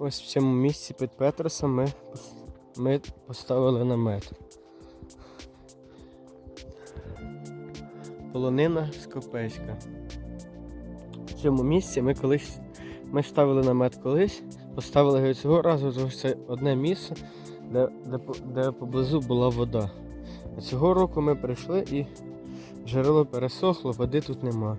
ось в цьому місці під Петросом ми, ми поставили намет. Полонина Скопецька. В цьому місці ми колись ми ставили намет колись, поставили його цього разу, тому що це одне місце, де, де, де поблизу була вода. А цього року ми прийшли і джерело пересохло, води тут нема.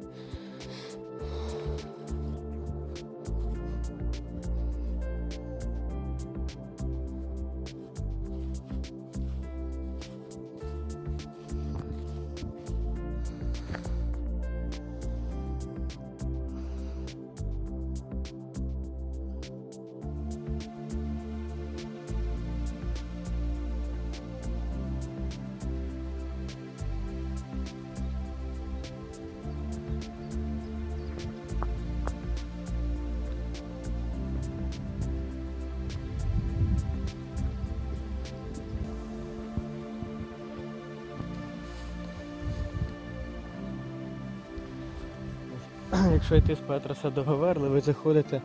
Якщо йти з Петроса до Говерли, ви заходите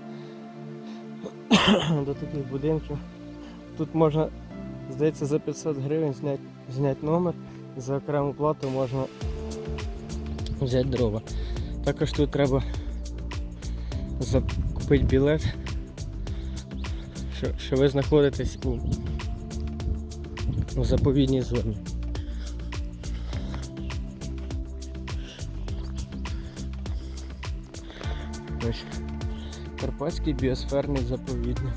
до таких будинків. Тут можна, здається, за 500 гривень зняти, зняти номер, за окрему плату можна взяти дрова. Також тут треба закупити білет, що, що ви знаходитесь у, у заповідній зоні. Ось Карпатський біосферний заповідник.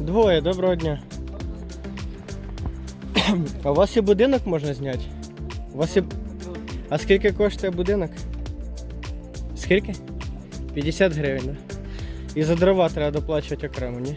Двоє, доброго дня. А у вас і будинок можна зняти? У вас і... А скільки коштує будинок? Скільки? 50 гривень, да? І за дрова треба доплачувати окремо, ні?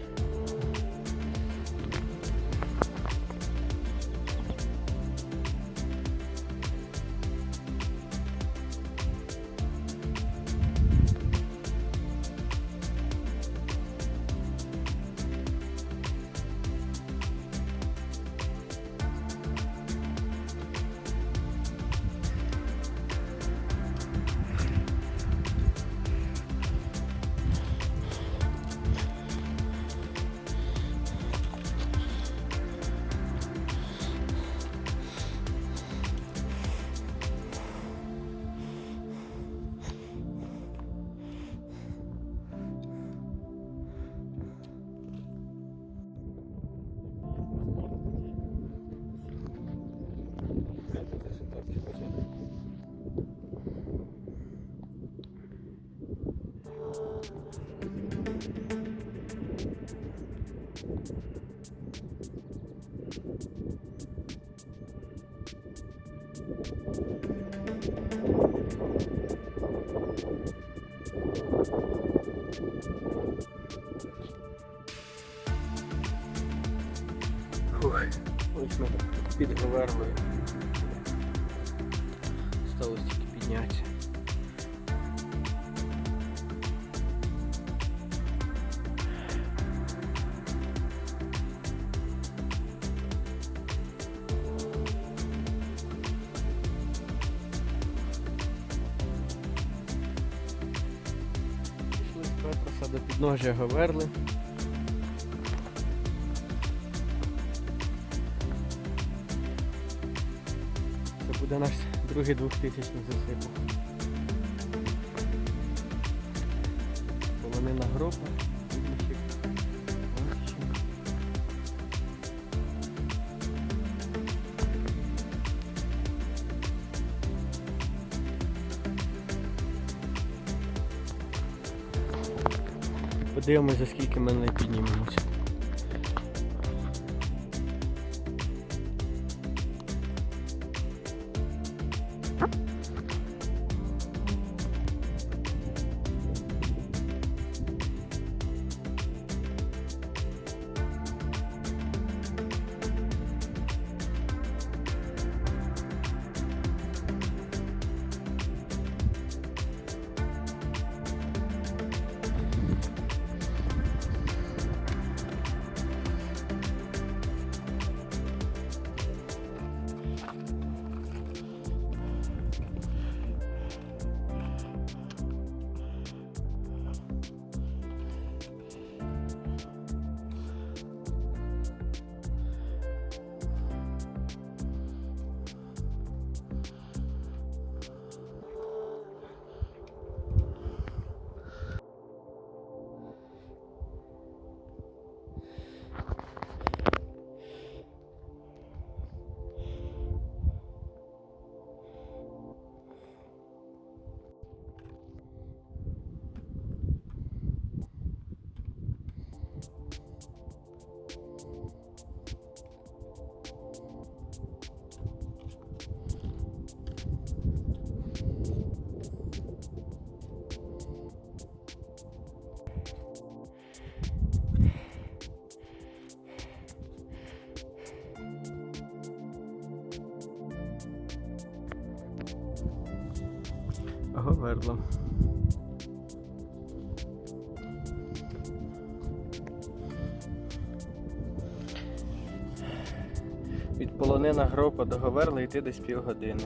Фух, ось ми під Говерлою. Підножя Говерли. Це буде наш другий двохтисячний засип. Подивимось, за скільки ми не піднімемося. Говерло. Від полонина гропа до Говерла йти десь півгодини.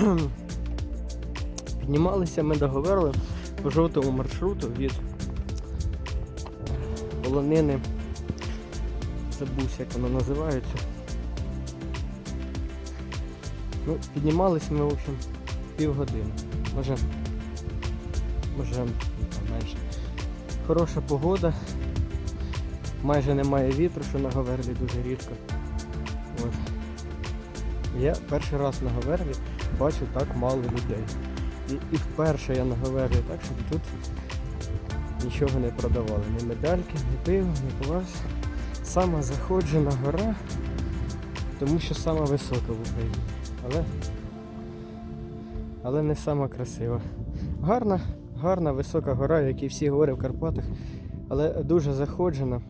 Піднімалися ми до Говерли по жовтому маршруту від полонини. Забувся, як воно називається. Ну, піднімалися ми, в общем, півгодини. Може, може менше. Хороша погода. Майже немає вітру, що на Говерлі дуже рідко. От. Я перший раз на Говерлі бачу так мало людей. І, і вперше я на Говерлі так, щоб тут нічого не продавали. Ні медальки, ні пиво, ні квас. Сама заходжена гора, тому що сама висока в Україні. Але, але не сама красива. Гарна, гарна висока гора, як і всі гори в Карпатах, але дуже заходжена.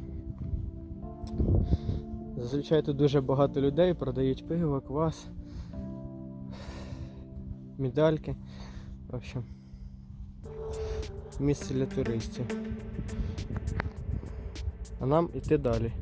Зазвичай тут дуже багато людей, продають пиво, квас, медальки. В общем, місце для туристів. А нам іти далі.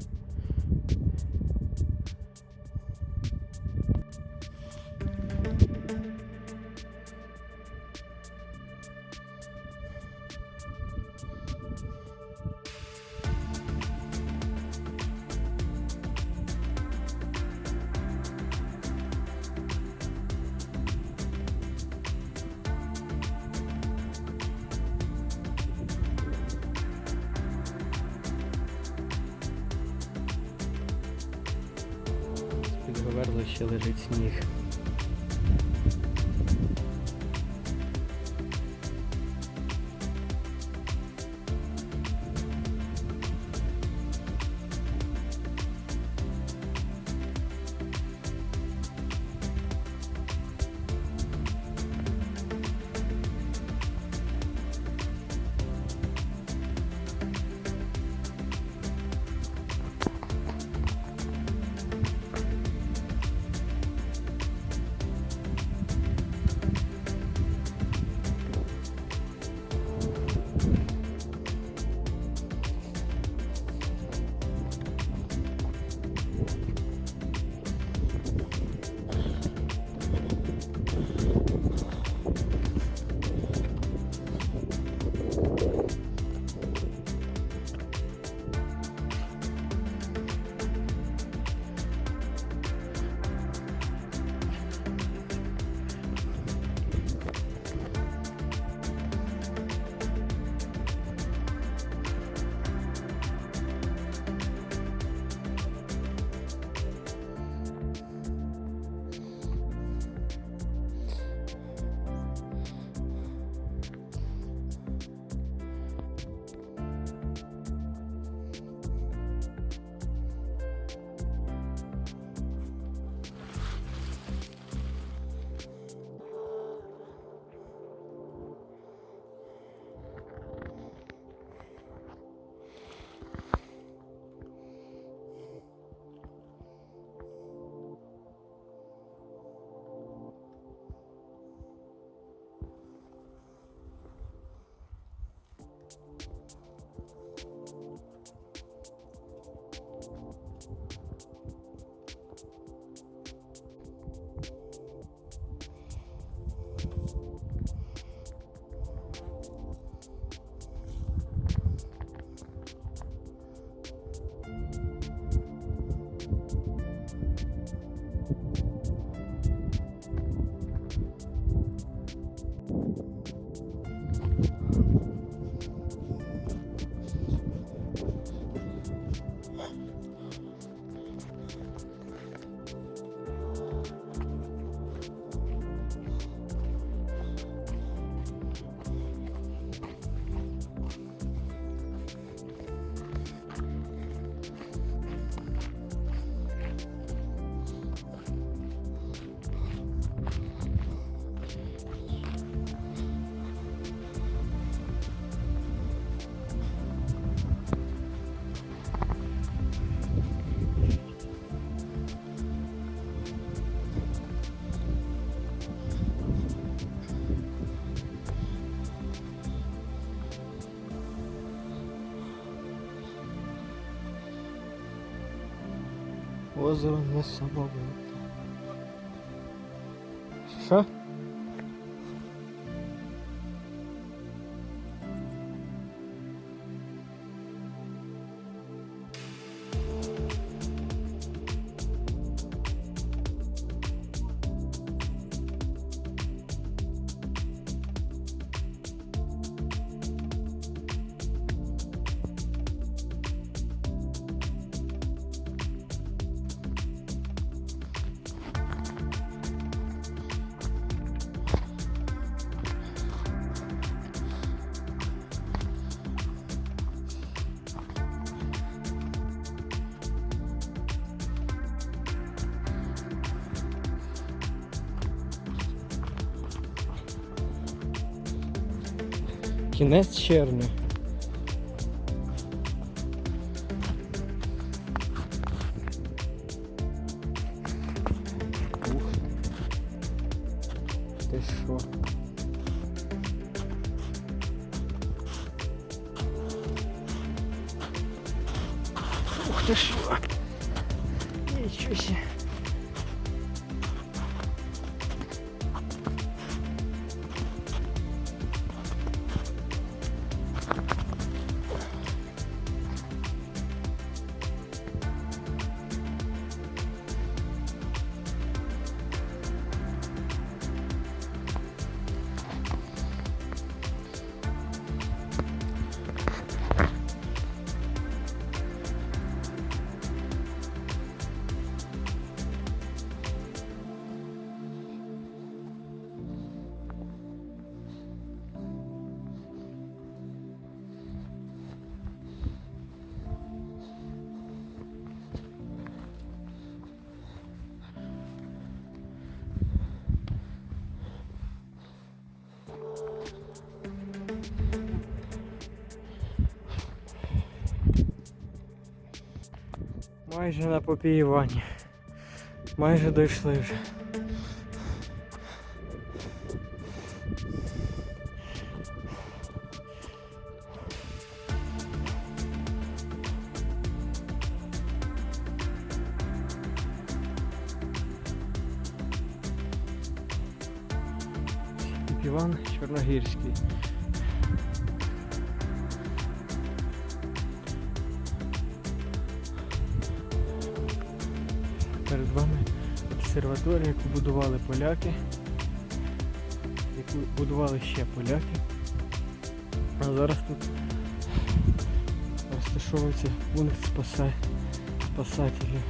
Лежить сніг. Озеро не несамовите. Що? Кінець червня. Майже на попіюванні. Майже дійшли вже. Іван Чорногірський. Обсерваторія, яку будували поляки, яку будували ще поляки. А зараз тут розташовується пункт спаса... спасателів.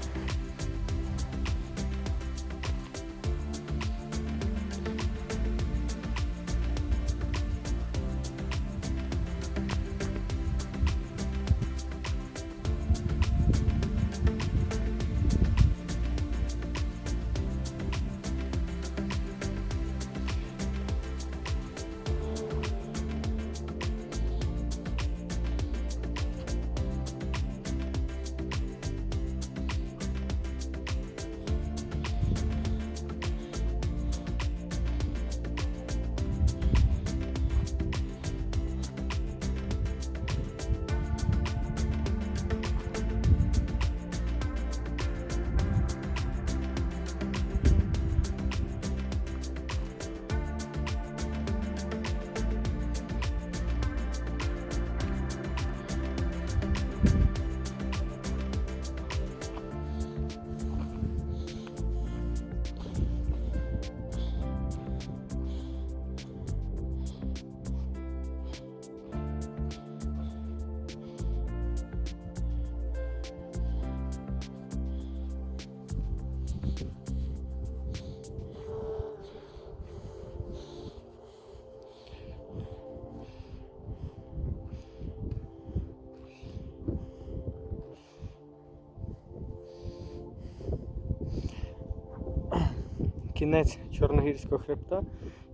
Кінець Чорногірського хребта,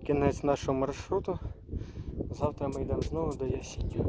кінець нашого маршруту. Завтра ми йдемо знову до Ясіння.